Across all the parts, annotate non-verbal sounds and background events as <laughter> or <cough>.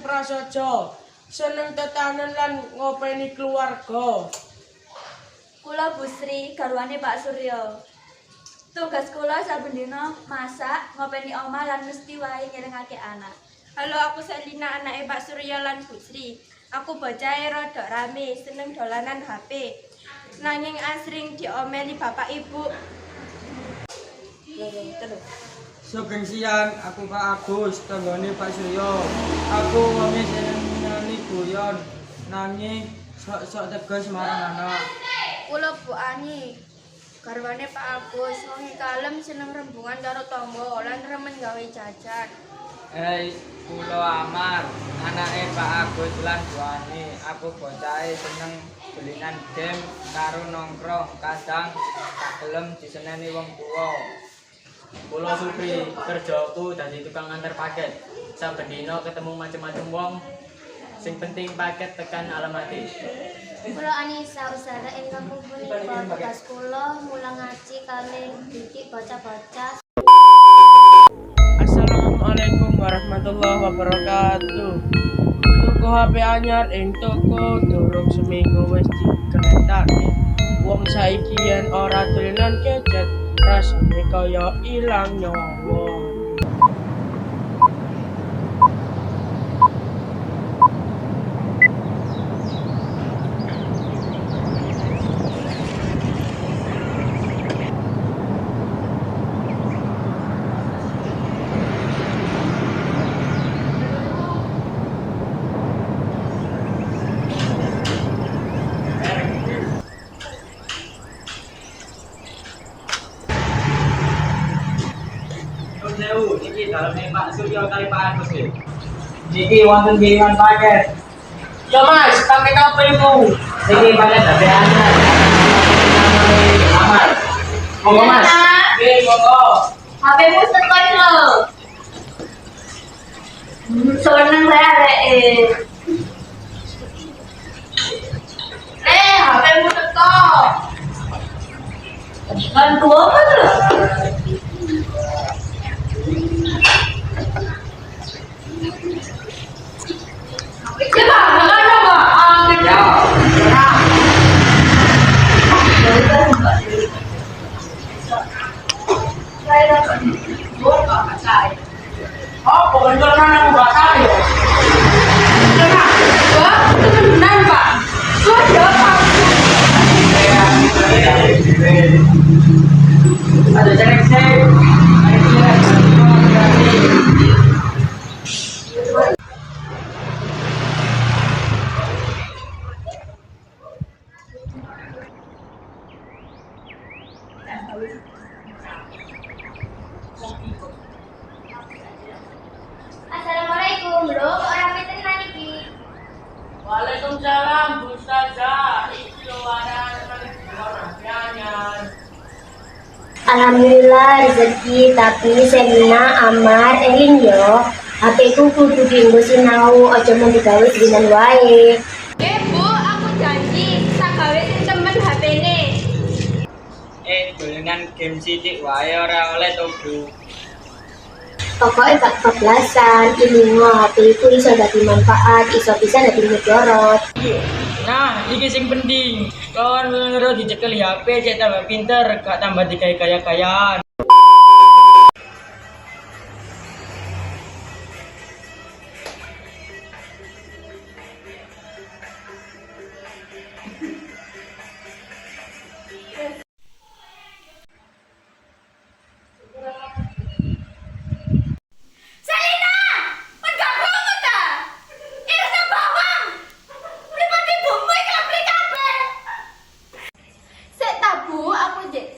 prasaja. Seneng tetanen lan ngopeni keluarga. Kula Bu Sri, garwane Pak Suryo. Tugas kula saben dina masak, ngopeni omah lan mesti wae ngelingake anak. Halo, aku Selina, anake Pak Surya lan Bu Sri. Aku bocahe rada rame, seneng dolanan HP. Nanging asring diomeli bapak ibu. Sugeng siang, aku Pak Agus, tanggane Pak Suryo. Aku wonge seneng nyanyi guyon, nanging sok-sok tegas marang anak. Kula Bu Ani, garwane Pak Agus, wong kalem seneng rembungan karo tangga lan remen gawe jajan. Hei, kula Amar, anake Pak Agus lan Duani. Aku bocahe seneng belinan game karo nongkrong, kadang tak gelem diseneni wong tuwa. Pulau Supri, kerjaku dadi tukang antar paket. Saben dina ketemu macem-macem wong. Sing penting paket tekan alamate. Kula Anissa Usada ing kampung punika tugas kula mulang ngaji kalian didik baca-baca Assalamualaikum warahmatullahi wabarakatuh. Tuku HP anyar ing toko durung seminggu wis dikretake. Wong saiki yen ora dolanan gadget, rasane kaya ilang nyawa. Daleme Pak kali. Niki wonten kiriman paket. Ya Mas, pakai apa itu? Niki paket dari anyar. Amar. Monggo Mas. Oke, monggo. HP-mu teko lho. Seneng saya arek Eh, HP-mu teko. Bantu apa tuh? 你把反了上让我啊 tapi Semina Amar Elin yo HP ku kudu dienggo sinau aja mau digawe dinan wae Eh Bu, aku janji tak gawe sing temen HP-ne. Eh, dolanan game sithik wae ora oleh to, Bu. Pokoknya bak kebelasan ini HP ku iso dadi manfaat iso bisa dadi mudarat Nah, iki sing penting. Kawan ngero dicekel HP cek tambah pinter, gak tambah dikai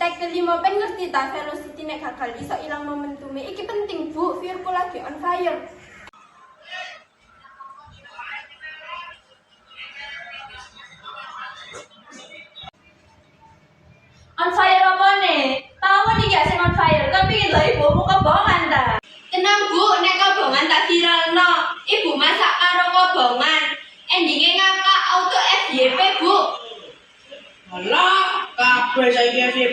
tag kelima pen ngerti ta velocity nek gagal iso ilang momentume. Iki penting Bu, virku lagi on fire. On fire apa nih? Tahu nih gak sih on fire? Kan pingin lah ibumu kebongan ta? Tenang Bu, nek kobongan tak viralno. Ibu masak karo kobongan. Endingnya ngakak auto FYP Bu. Alah, FYP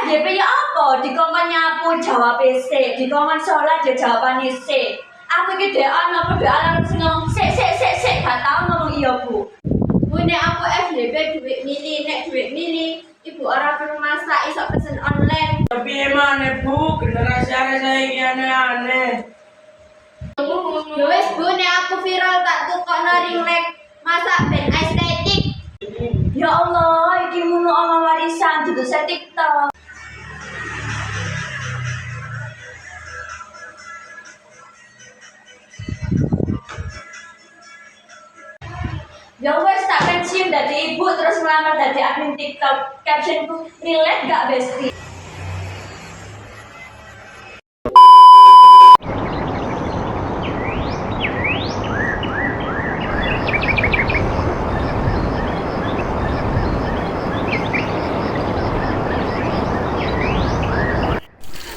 FYP ya apa? Dikongkon nyapu jawab PC, dikongkon sholat ya jawaban isi. Aku dhek ana apa dhek ana sing ngomong sik sik sik sik gak tau ngomong iya, Bu. Bu nek aku FDP duit mili, nek duit mili ibu ora perlu masak, iso pesen online. Tapi emang nih bu, generasi aneh saya ini aneh-aneh. Ya wis Bu nek aku viral tak tukokno ring light masak ben estetik. Ya Allah, iki mulu oma warisan dudu saya TikTok. Ya wes tak pensiun dari ibu terus melamar dari admin TikTok. Captionku relate gak besti?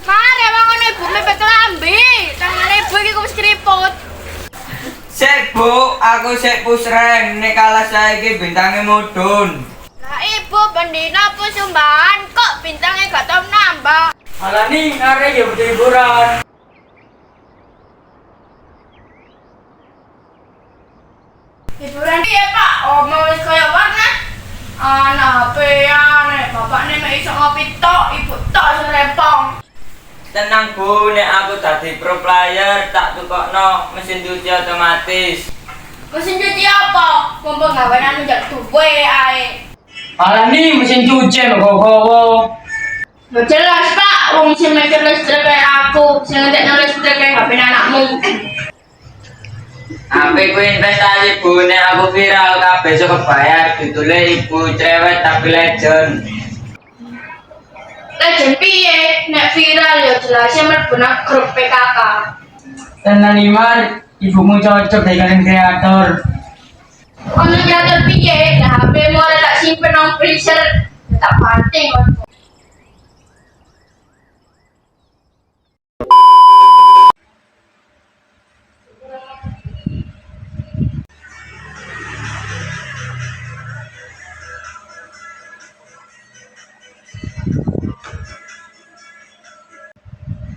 Mare wong ngono ibu mepet kelambi. Tangane ibu iki wis keriput. Sik bu, pusreng, nek kalah saiki bintange mudun. Lah ibu bendina apa sumbangan kok bintangnya gak tau nambah. Malah nih, ngare ya butuh hiburan. Hiburan piye Pak? Oh mau wis kaya warnet. Anak ane, bapakne mek iso ngopi tok, ibu tok sing rempong. Tenang bu, nek aku dadi pro player tak tukokno mesin cuci otomatis. Mesin cuci apa? Mumpung gawean njak duwe ae. Malah nih, mesin cuci gowo-gowo. Ya jelas Pak, wong sing mikir listrik kayak aku, sing ngetekno listrik kayak HP anakmu. Apa ku investasi bu, nek aku viral kabeh iso kebayar didule ibu cerewet tapi legend. Legend piye? Nek viral ya jelasnya nang grup PKK. Tenan Imar, कि फुगमो चा अच्छा थे करें के आटर अनु क्या तो पीए ना पे मोरे ला पे नॉन प्रेशर तक पाते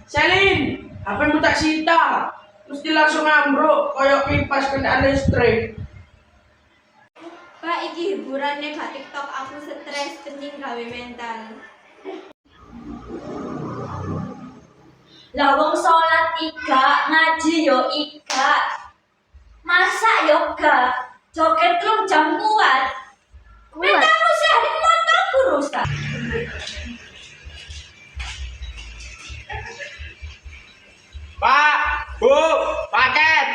Shalin, apa yang mau tak? Mesti langsung ambruk, koyok pipas kena listrik. Pak iki hiburannya gak TikTok aku stres kening gawe mental. Lah wong salat iga, ngaji yo iga. Masak yo gak. Joget telung jam kuat. Mentalmu sehari motor rusak. Pak, Bu, paket.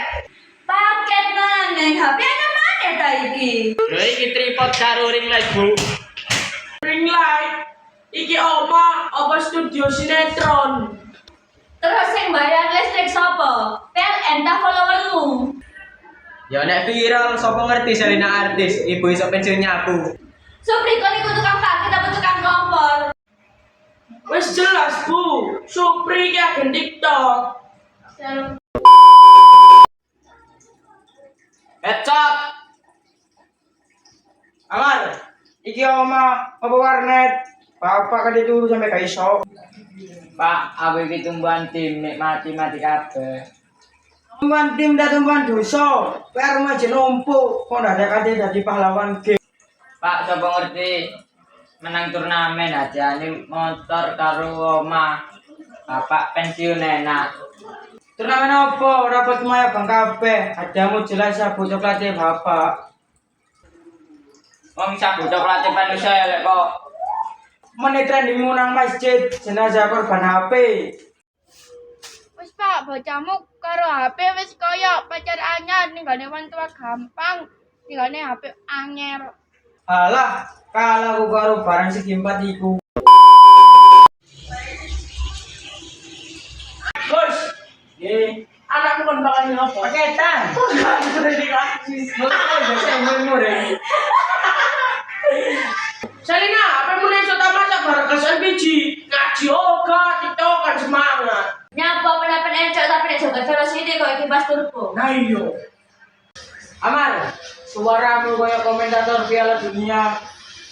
Paket maneh, HP ana iki? Lho iki tripod karo ring light, Bu. Ring light. Iki oma, apa studio sinetron. Terus sing bayar listrik sapa? PLN ta followermu? Ya nek viral sapa ngerti Selina artis, ibu iso pensiunnya aku. Supri kon iku tukang parkir apa tukang kompor? Wes jelas, Bu. Supri ki agen TikTok. Alar, iki oma apa warnet? Bapak ka dituru sampai kayak sok. Pak, aku iki tumbuhan tim mati mati kabe. Tumbuhan tim dan tumbuhan dosa. Per mau jenompo, kok udah ada kata jadi pahlawan ke? Pak, coba ngerti. Menang turnamen aja, ini motor karo oma. Bapak pensiun enak. Turnamen apa? Rapat semua ya bang kabe. Ada mau jelas ya, bocok bapak. Wong sabu coklat manusia elek kok. Menitren di munang masjid jenazah korban HP. Wis Pak, bocahmu karo HP wis kaya pacar anyar ninggane wong tua gampang. Ninggane HP anyar. Alah, kalah aku karo barang segi empat iku. Bos, eh, anakmu kan bakal ngapa? Paketan. Bukan, sudah dikasih. Ya. Salina, apa yang mulai sota masak barang kesan biji? Ngaji oga, tiktok kan semangat. Nyapa penapen encok tapi nek joget velocity kok iki pas turbo. Nah iyo. Amar, suaramu kayak komentator Piala Dunia.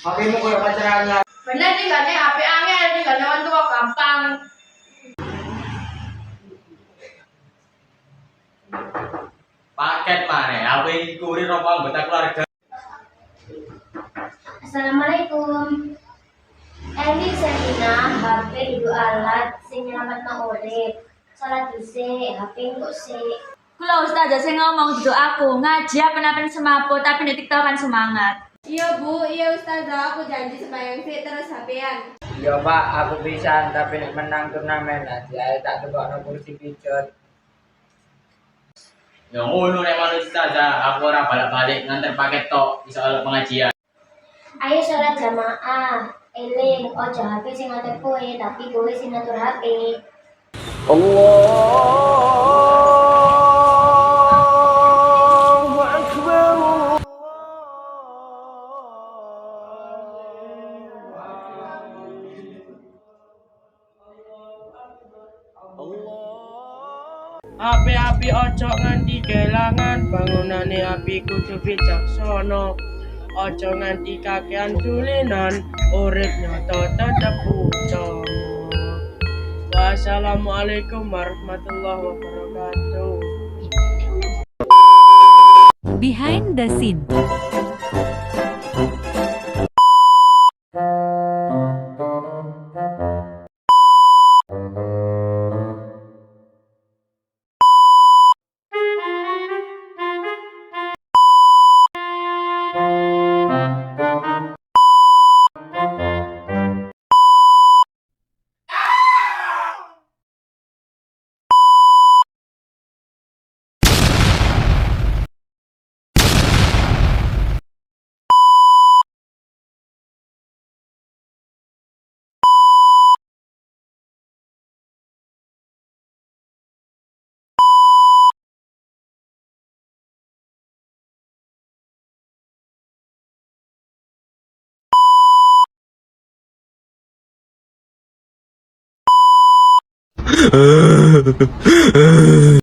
HPmu kayak pacarannya. Bener ninggane HP anyar, ninggane wong tua gampang. Paket mana? HP kurir apa anggota keluarga? Assalamualaikum. Eli Selina, HP ibu alat sing nyelametno urip. Salat dhisik, HP kok sik. Kula ustazah sing ngomong duduk aku ngaji apa napen semapo tapi nek tiktokan semangat. Iya bu, iya ustazah aku janji sembahyang sih terus HPan. Iya pak, aku bisa tapi nek menang turnamen nanti ae tak tebakno kursi pijat. Ya ngono nek manusia saja, aku ora balik-balik nganter paket tok iso oleh pengajian. Ayo sholat jamaah. Eling, ojo HP sing ngatur kowe, tapi kowe sing ngatur HP. Api-api ojo nganti kelangan bangunane api kudu bijaksana Ojo nganti kakean tulinan urip nyata tetep utama Wassalamualaikum warahmatullahi wabarakatuh Behind the scene. 嗯 <laughs> 嗯